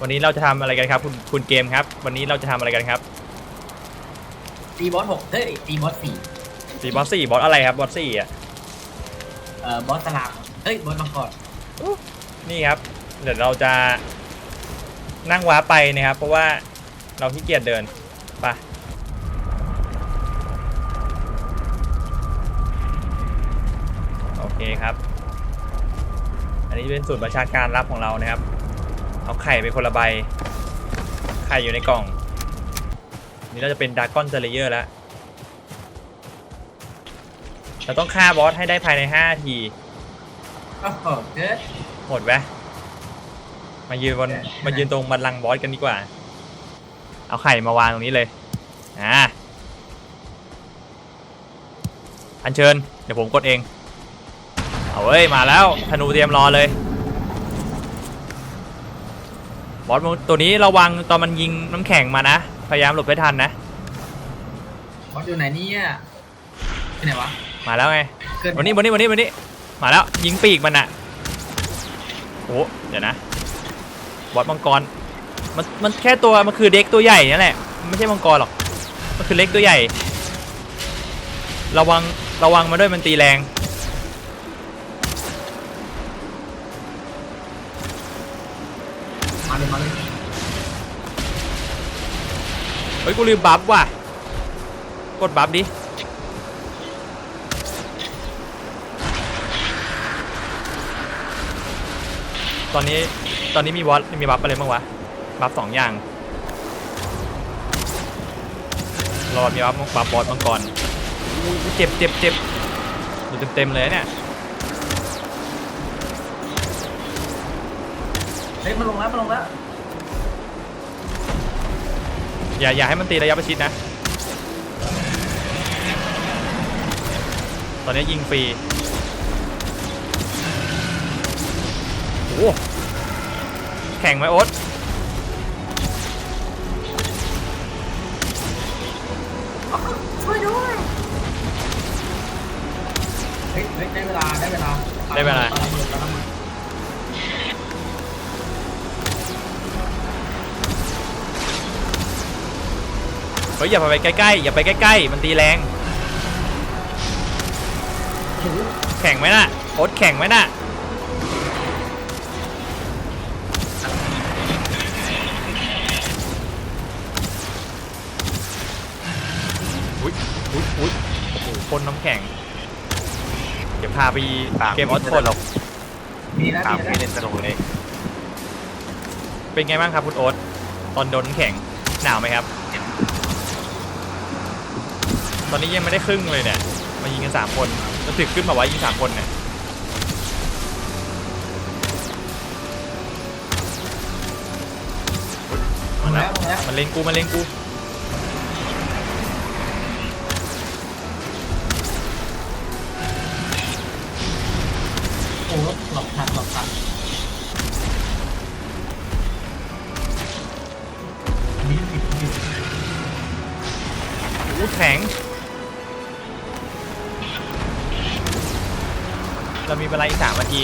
วันนี้เราจะทำอะไรกันครับ คุณคุณเกมครับ วันนี้เราจะทำอะไรกันครับตีบอสหกเฮ้ยตีบอสสี่สีบอสสี่บอสอะไรครับบอสสี่อะเอ่อบอสสลามเฮ้ยบอสมังกรนี่ครับ เดี๋ยวเราจะนั่งว้าร์ปไปนะครับ เพราะว่าเราขี้เกียจเดินไปโอเคครับ อันนี้เป็นสูตรประชาการลับของเรานะครับ เอาไข่ไปคนละใบ ไข่อยู่ในกล่อง นี่เราจะเป็นดากอนเจเลเยอร์แล้ว เราต้องฆ่าบอสให้ได้ภายใน5นาที โอ้โหเกิดหมดไหมมายืนบนเออมายืนตรงบันลังก์บอสกันดีกว่า เอาไข่มาวางตรงนี้เลย อ่า อัญเชิญ เดี๋ยวผมกดเอง เอาเว้ย มาแล้วธนูเตรียมรอเลย บอสมันตัวนี้ระวังตอนมันยิงน้ำแข็งมานะ พยายามหลบให้ทันนะ บอสอยู่ไหนเนี่ยที่ไหนวะมาแล้วไงเกิดวันนี้วันนี้วันนี้วันนี้มาแล้วยิงปีกมันอะโอ้เดี๋ยวนะ บอสมังกร มันมันแค่ตัวมันคือเด็กตัวใหญ่นั่นแหละมันไม่ใช่มังกรหรอก มันคือเล็กตัวใหญ่ ระวังระวังมาด้วยมันตีแรง เลยมาเลยเฮ้ยกูลืมบัฟว่ะ กดบัฟดิ ตอนนี้ตอนนี้มีบอสมีบัฟอะไรบ้างวะ บัฟสองอย่างรอมีบัฟบัฟบอสมังกรอู้เจ็บเจ็บเจ็บอยู่เต็มเต็มเลยเนี่ย เฮ้ยมาลงแล้วมาลงแล้วอย่าอย่าให้มันตีระยะประชิดนะ ตอนนี้ยิงฟรีโอ้โหแข่งไหมโอ๊ตช่วยด้วยเฮ้ยเฮ้ยได้เวลาได้เวลาได้เวลา ฮ้ยอย่าไปใกล้ๆอย่าไปใกล้ๆมันตีแรง แข่งไหมน่ะโอ๊ตแข่งไหมน่ะอุ้ยอุ้ยอุ้ยโอ้โหพ่นน้ำแข็ง เดี๋ยวพาไปตามเกมออสโทนมีแล้วตามมีไม่แล้วเล่นสนุกเลยเป็นไงบ้างครับคุณโอ๊ตตอนโดนน้ำแข็งหนาวไหมครับ ตอนนี้ยังไม่ได้ครึ่งเลยเนี่ย มายิงกันสามคนจะถึกขึ้นมาว่ายิงสามคนเนี่ยอุ๊ยลมางแล้แล้ววลงแล้วมันเล็งกูมันเล็งกูโอ้โหหลบทันหลบทันมีผิดผิดอู้แข็ง มีเวลาอีกสามนาที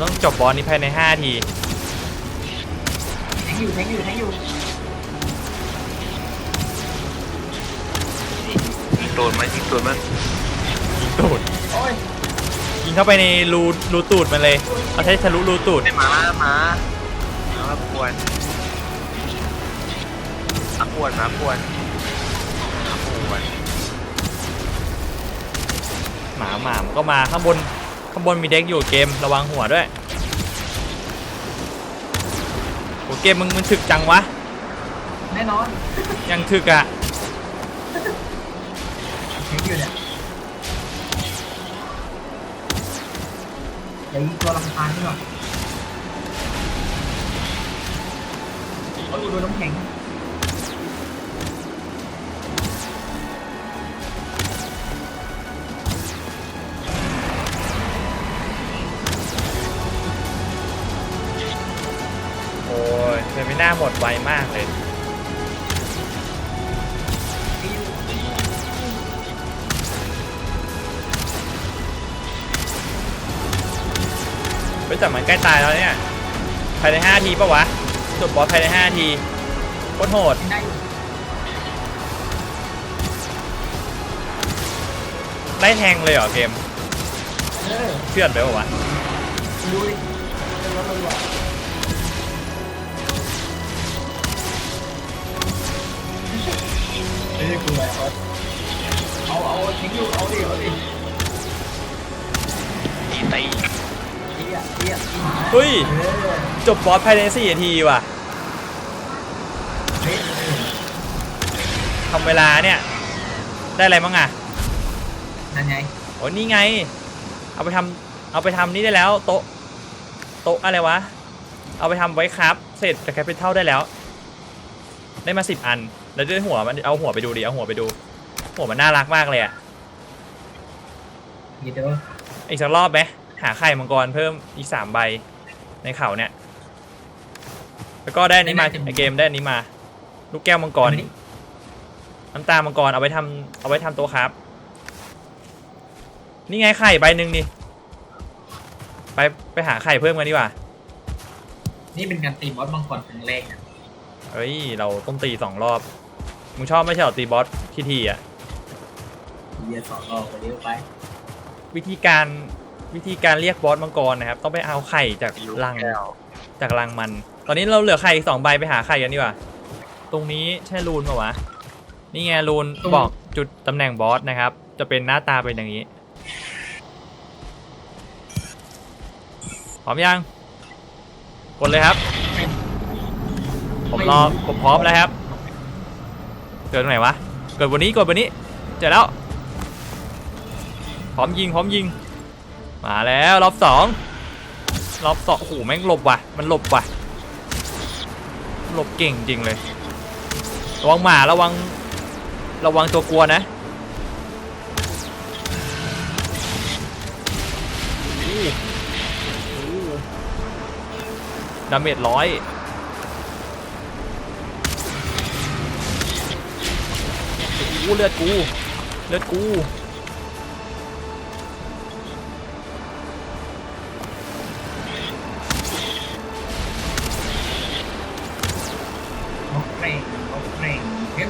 ต้องจบบอลนี้ภายในห้านาทีแทงอยู่แทงอยู่แทงอยู่ยิงตูดมันยิงตูดมันยิงตูดโอ้ยยิงเข้าไปในรูรูตูดมันเลยเอาใช้ทะลุรูตูดไอ้หมาหมาหมาปวนหมาปวนหมาปวนหมาปวนหมาหมามันก็มาข้างบน ข้างบนมีเด็กอยู่เกมระวังหัวด้วยโอ้เกมมึงมันถึกจังวะ แน่นอนยังถึกอะแทงอยู่เนี่ยอย่ายิงตัวลำพานนี่หรอกโอ้ยโดนน้ำแข็ง แต่เหมันใกล้ตายแล้วเนี่ยภายใน5นาทีปะวะจบบอสภายใน5นาทีโคตรโหดได้อยู่ได้แทงเลยเหรอเกมเออเชื่อดไปปะวะดูดิเป็นรถตำรวจเฮ้ยกูแบบเอาเอาทิ้งอยู่เอาดิ เตี้ยเตี้ยเฮ้ยเออจบบอสภายใน4นาทีว่ะเฮ้ยทำเวลาเนี่ย ได้อะไรบ้างอะนั่นไงโอ้นี่ไง เอาไปทำเอาไปทำนี่ได้แล้ว โต๊ะ โต๊ะอะไรวะ เอาไปทำไว้ครับ เสร็จจากแคปิตอลได้แล้ว ได้มาสิบอัน แล้วด้วยหัวมัน เอาหัวไปดูดิ เอาหัวไปดู หัวมันน่ารักมากเลยอะ ยีเด้ออีกสักรอบไหม หาไข่มังกรเพิ่มอีกสามใบในเขาเนี่ย แล้วก็ได้อันนี้มาไอเกมได้อันนี้มา ลูกแก้วมังกร น้ำตามังกรเอาไว้ทำเอาไว้ทำโต๊ะครับ นี่ไงไข่ใบหนึ่งนี่ไปไปหาไข่เพิ่มกันดีกว่า นี่เป็นการตีบอสมังกรครั้งแรกนะเฮ้ย เราต้องตีสองรอบ มึงชอบไม่ใช่เหรอตีบอสทีทีอะ เยียสองรอบไปเร็วไป วิธีการ วิธีการเรียกบอสมังกรนะครับ ต้องไปเอาไข่จากลูกรังแก้วจากรังมัน ตอนนี้เราเหลือไข่อีกสองใบไปหาไข่กันดีกว่า ตรงนี้ใช่รูนปะวะ นี่ไงรูนบอกจุดตำแหน่งบอสนะครับ จะเป็นหน้าตาเป็นอย่างนี้พร้อมยัง กดเลยครับ ผมรอผมพร้อมแล้วครับ เกิดตรงไหนวะ เกิดบนนี้กดบนนี้ เจอแล้ว พร้อมยิง พร้อมยิง มาแล้วรอบสองรอบสองโอ้โหแม่งหลบว่ะ มันหลบว่ะ หลบเก่งจริงเลย ระวังหมาระวัง ระวังตัวกลัวนะดาเมจร้อยโอ้เลือดกู เลือดกู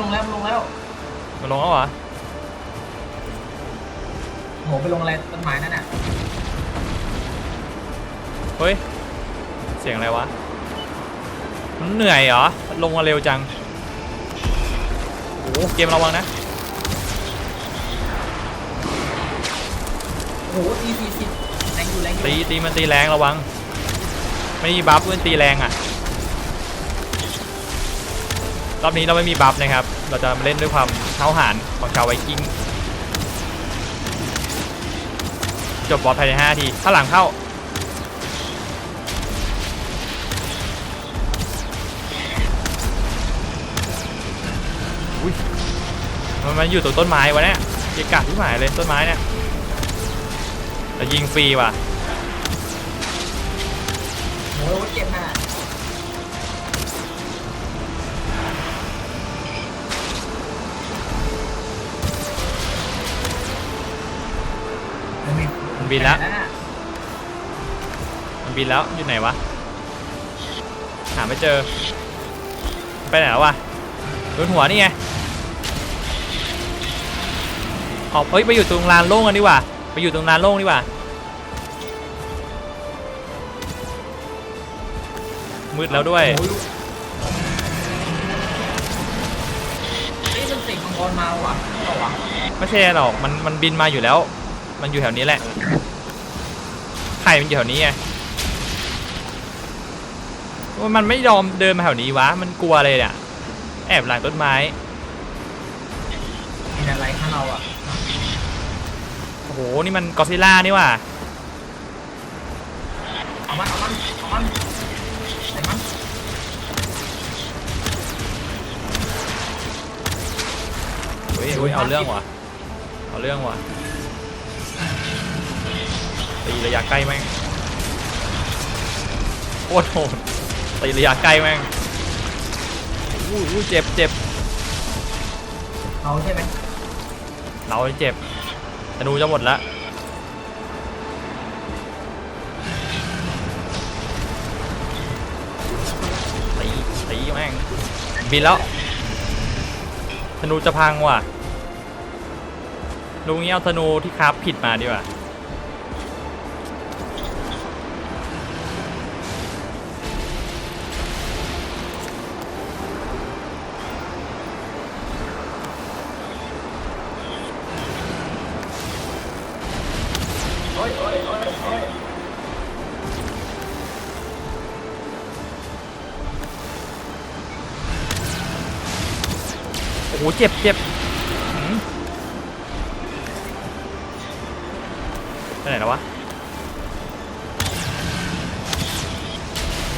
ลงแล้วลงแล้วมาลงแล้วเหรอโหไปลงอะไรต้นไม้นั่นน่ะเฮ้ย เสียงอะไรวะ มันเหนื่อยเหรอ ลงมาเร็วจัง โอ้โหเกมระวังนะ โอ้โหตีสี่สิบแรงอยู่แรงอยู่ตีตีมันตีแรงระวัง ไม่มีบัฟมันตีแรงอะ รอบนี้เราไม่มีบัฟนะครับ เราจะมาเล่นด้วยความเท้าหารของชาวไวกิ้ง จบบอสภายใน5ทีถ้าหลังเข้า อุ้ย มันมันอยู่ตรงต้นไม้วะเนี่ยเกะกะที่หมายเลยต้นไม้เนี่ยแต่ยิงฟรีว่ะโอ้โหเจ็บมาก ม่มันบินแล้วไปะมันบินแล้วอยู่ไหนวะ หาไม่เจอ ไปไหนแล้ววะโดนหัวนี่ไงออกเฮ้ยไปอยู่ตรงลานโล่งกันดีกว่า ไปอยู่ตรงลานโล่งดีกว่า มืดแล้วด้วยโอ้โหนี่มันเสกมังกรมาว่ะเอาว่ะไม่ใช่หรอก มันมันบินมาอยู่แล้ว มันอยู่แถวนี้แหละไข่มันอยู่แถวนี้ไงว่ามันไม่ยอมเดินมาแถวนี้วะ มันกลัวเลยเนี่ยแอบหลังต้นไม้มีอะไรข้างเราอะโอ้โห นี่มันกอซิล่านี่ว่ะเอามันเอามันเอามันใส่มันเฮ้ยเฮ้ยเอาเรื่องว่ะเอาเรื่องว่ะ ตีระยะใกล้แม่งโคตรโหดตีระยะใกล้แม่งอู้อู้เจ็บเจ็บเอาใช่ไหมเราเจ็บธนูจะหมดละตีบินแล้วธนูจะพังว่ะลุงนี้เอาธนูที่คราฟผิดมาดีกว่า โอ้ยโอ้ยโอ้โหเจ็บเจ็บหืมไปไหนแล้ววะ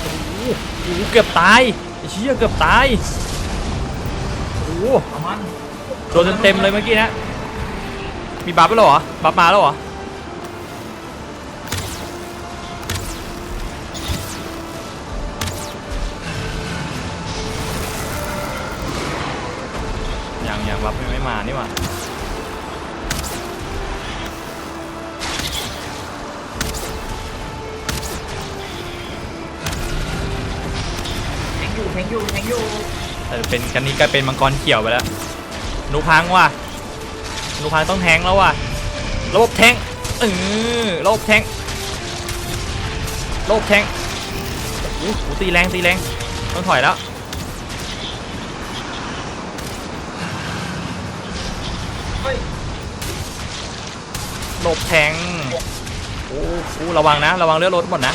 โอ้โหโอ้โหเกือบตายไอ้เชี่ยเกือบตายโอ้โหเอามันโดนเต็มๆเลยเมื่อกี้นะ มีบัฟแล้วเหรอ บัฟมาแล้วเหรอ ม่มานี่หว่าแทงอยู่แทงอยู่แทงอยู่แต่เป็นกันนี้กลายเป็นมังกรเขียวไปแล้วหนูพังว่ะหนูพังต้องแทงแล้วว่ะ ระบบแทงเออระบบแทงระบบแทงโอ้โหตีแรงตีแรงต้องถอยแล้ว เฮ้ย หลบแทงโอ้โหระวังนะ ระวังเลือดรถหมดนะ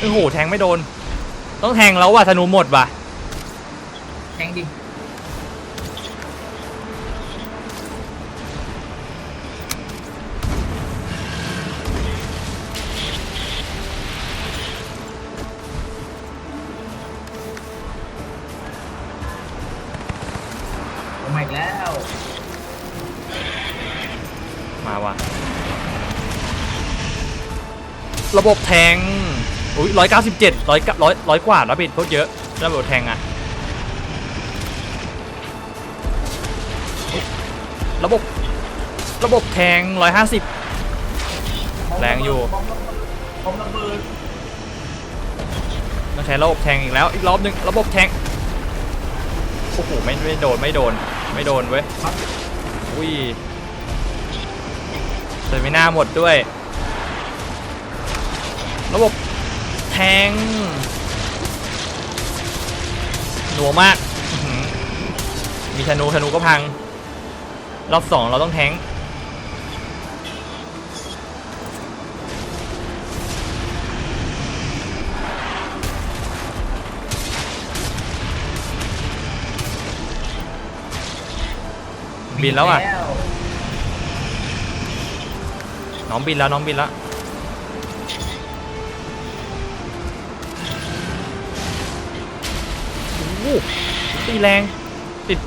โอ้โหแทงไม่โดน ต้องแทงแล้วว่ะธนูหมดว่ะ แทงดิ ระบบแทงอุ้ยร้อยเก้าสิบเจ็ดร้อยร้อยร้อยกว่าแล้วเป็นโคตรเยอะระบบแทงอะระบบระบบแทงร้อยห้าสิบแรงอยู่มระเบิดต้องใช้ระบบแทงอีกแล้วอีกรอบหนึ่งระบบแทงโอ้โหไม่ไม่โดนไม่โดนไม่โดนเว้ยอุ้ยเลยไม่น่าหมดด้วย ระบบแทงหนัวมากอื้อหือมีธนูธนูก็พัง รอบสองเราต้องแทงบินแล้วอะ น้องบินแล้ว น้องบินแล้ว ตีแรง ติด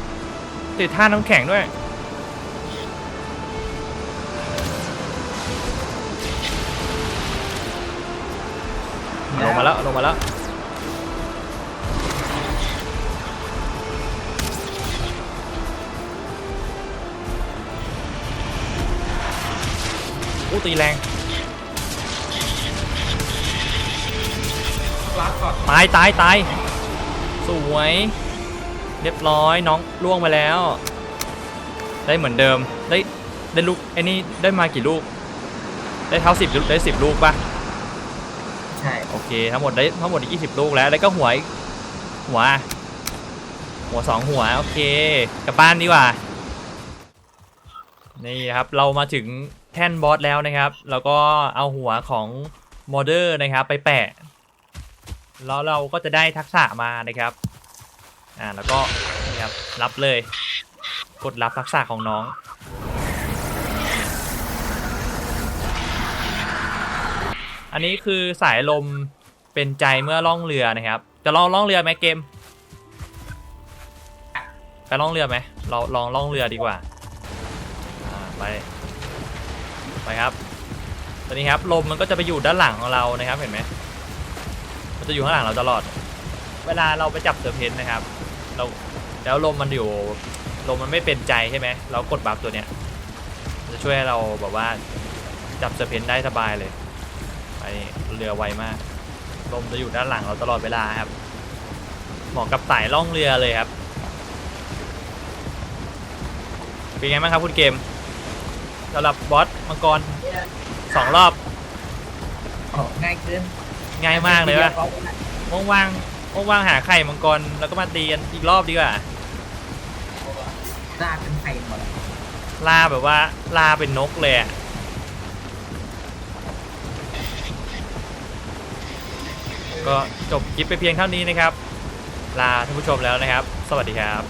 ติดท่าน้ำแข็งด้วย ลงมาแล้ว ลงมาแล้วโอ้ตีแรง ตาย ตาย ตาย สวย เรียบร้อยน้องล่วงไปแล้ว ได้เหมือนเดิมได้ได้ลูกไอ้นี่ได้มากี่ลูก ได้เท่าสิบได้สิบลูกปะใช่โอเคทั้งหมดได้ทั้งหมดยี่สิบลูกแล้วแล้วก็หัวอีกหัว หัวสองหัวโอเคกลับบ้านดีกว่านี่ครับเรามาถึงแท่นบอสแล้วนะครับ แล้วก็เอาหัวของมอเดอร์นะครับไปแปะ แล้วเราก็จะได้ทักษะมานะครับ อ่าแล้วก็นี่ครับรับเลย กดรับทักษะของน้อง อันนี้คือสายลมเป็นใจเมื่อล่องเรือนะครับ จะลองล่องเรือไหมเกมไปล่องเรือไหมเราลองล่องเรือดีกว่าอ่าไปไปครับตอนนี้ครับลมมันก็จะไปอยู่ด้านหลังของเรานะครับเห็นไหม มันจะอยู่ข้างหลังเราตลอด เวลาเราไปจับเสือเพนนะครับ เราแล้วลมมันอยู่ลมมันไม่เป็นใจใช่ไหมเรากดบัฟตัวเนี้ยมันจะช่วยให้เราแบบว่าจับเสือเพนได้สบายเลยไปเรือไวมาก ลมจะอยู่ด้านหลังเราตลอดเวลาครับเหมาะกับสายล่องเรือเลยครับเป็นไงบ้างครับคุณเกมสำหรับบอสมังกรสองรอบโอ้ง่ายเกิน ง่ายมากเลยว่ะเขาว่างๆว่างๆหาไข่มังกรแล้วก็มาตีกันอีกรอบดีกว่าลากเป็นไข่หมดล่าแบบว่าล่าเป็นนกเลยอะก็จบคลิปไปเพียงเท่านี้นะครับ ลาท่านผู้ชมแล้วนะครับ สวัสดีครับ